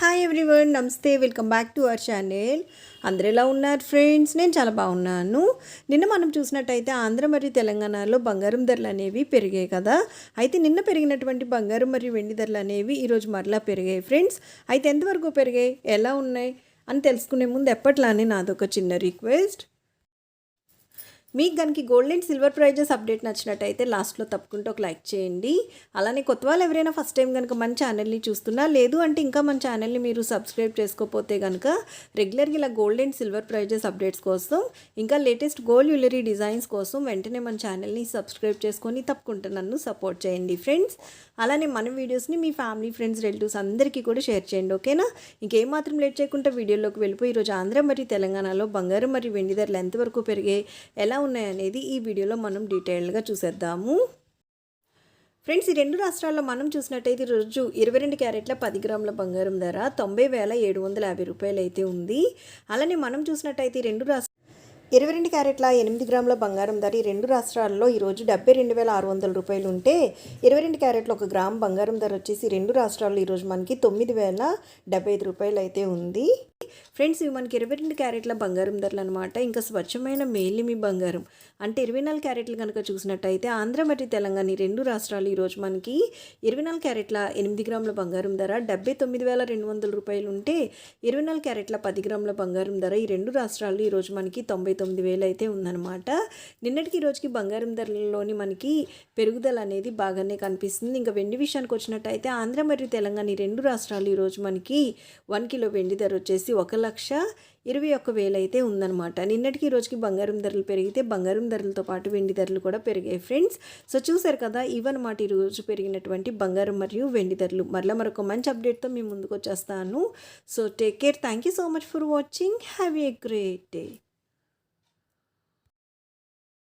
Hi everyone నమస్తే welcome back to our channel అందరు ఎలా ఉన్నారు ఫ్రెండ్స్ నేను చాలా బాగున్నాను. నిన్న మనం చూసినట్టయితే ఆంధ్ర మరియు తెలంగాణలో బంగారం ధరలు అనేవి పెరిగాయి కదా. అయితే నిన్న పెరిగినటువంటి బంగారం మరియు వెండి ధరలు అనేవి ఈరోజు మరలా పెరిగాయి ఫ్రెండ్స్ అయితే ఎంతవరకు పెరిగాయి? ఎలా ఉన్నాయి? అని తెలుసుకునే ముందు ఎప్పట్లానే నాదొక చిన్న రిక్వెస్ట్ మీకు కనుక gold and silver prices update నచ్చినట్టయితే లాస్ట్లో తప్పకుండా ఒక లైక్ చేయండి. అలానే కొత్త వాళ్ళు ఎవరైనా ఫస్ట్ టైం కనుక మన ఛానల్ని చూస్తున్నా లేదు అంటే ఇంకా మన ఛానల్ని మీరు సబ్స్క్రైబ్ చేసుకోకపోతే కనుక రెగ్యులర్గా ఇలా gold and silver prices updates కోసం ఇంకా లేటెస్ట్ గోల్డ్ జ్యువెలరీ డిజైన్స్ కోసం వెంటనే మన ఛానల్ని సబ్స్క్రైబ్ చేసుకొని తప్పకుండా నన్ను సపోర్ట్ చేయండి ఫ్రెండ్స్ అలానే మన వీడియోస్ని మీ ఫ్యామిలీ ఫ్రెండ్స్ రిలేటివ్స్ అందరికీ కూడా షేర్ చేయండి ఓకేనా ఇంకేం మాత్రం లేట్ చేయకుండా వీడియోలోకి వెళ్ళిపోయి ఈరోజు ఆంధ్ర మరియు తెలంగాణలో బంగారం మరియు వెండి ధరలు ఎంతవరకు పెరిగాయి ఎలా ఉన్నాయనేది ఈ వీడియోలో మనం డీటెయిల్డ్గా చూసేద్దాము. ఫ్రెండ్స్ ఈ రెండు రాష్ట్రాల్లో మనం చూసినట్టయితే రోజు ఇరవై రెండు క్యారెట్ల పది గ్రాముల బంగారం ధర తొంభై వేల ఏడు వందల యాభై రూపాయలు అయితే ఉంది. అలానే మనం చూసినట్టయితే రెండు రాష్ట్ర ఇరవై రెండు క్యారెట్ల ఎనిమిది గ్రాముల బంగారం ధర ఈ రెండు రాష్ట్రాల్లో ఈరోజు డెబ్బై రెండు వేల ఆరు వందల రూపాయలు ఉంటే ఇరవై రెండు క్యారెట్ల ఒక గ్రామ్ బంగారం ధర వచ్చేసి రెండు రాష్ట్రాల్లో ఈరోజు మనకి తొమ్మిది వేల డెబ్బై ఐదు రూపాయలు అయితే ఉంది. ఫ్రెండ్స్ ఇవి మనకి ఇరవై రెండు క్యారెట్ల బంగారం ధరలు అనమాట ఇంకా స్వచ్ఛమైన మేలిమి బంగారం. అంటే ఇరవై నాలుగు క్యారెట్లు కనుక చూసినట్టయితే ఆంధ్ర మరియు తెలంగాణ ఈ రెండు రాష్ట్రాలు ఈరోజు మనకి ఇరవై నాలుగు క్యారెట్ల ఎనిమిది గ్రాముల బంగారం ధర డెబ్బై తొమ్మిది వేల రెండు వందల రూపాయలు ఉంటే ఇరవై నాలుగు క్యారెట్ల పది గ్రాముల బంగారం ధర ఈ రెండు రాష్ట్రాలు ఈరోజు మనకి తొంభై తొమ్మిది వేలు అయితే ఉందన్నమాట. నిన్నటికి రోజుకి బంగారం ధరలలోని మనకి పెరుగుదల అనేది బాగానే కనిపిస్తుంది. ఇంకా వెండి విషయానికి వచ్చినట్టయితే ఆంధ్ర మరియు తెలంగాణ ఈ రెండు రాష్ట్రాలు ఈరోజు మనకి వన్ కిలో వెండి ధర వచ్చేసి ఒక లక్ష ఇరవై ఒక్క వేలు అయితే ఉందన్నమాట. నిన్నటికి రోజుకి బంగారం ధరలు పెరిగితే బంగారం ధరలతో పాటు వెండి ధరలు కూడా పెరిగాయి ఫ్రెండ్స్. సో చూసారు కదా ఇవన్నమాట ఈరోజు పెరిగినటువంటి బంగారం మరియు వెండి ధరలు. మరలా మరొక మంచి అప్డేట్తో మేము ముందుకు వచ్చేస్తాను. So take care thank you so much for watching have a great day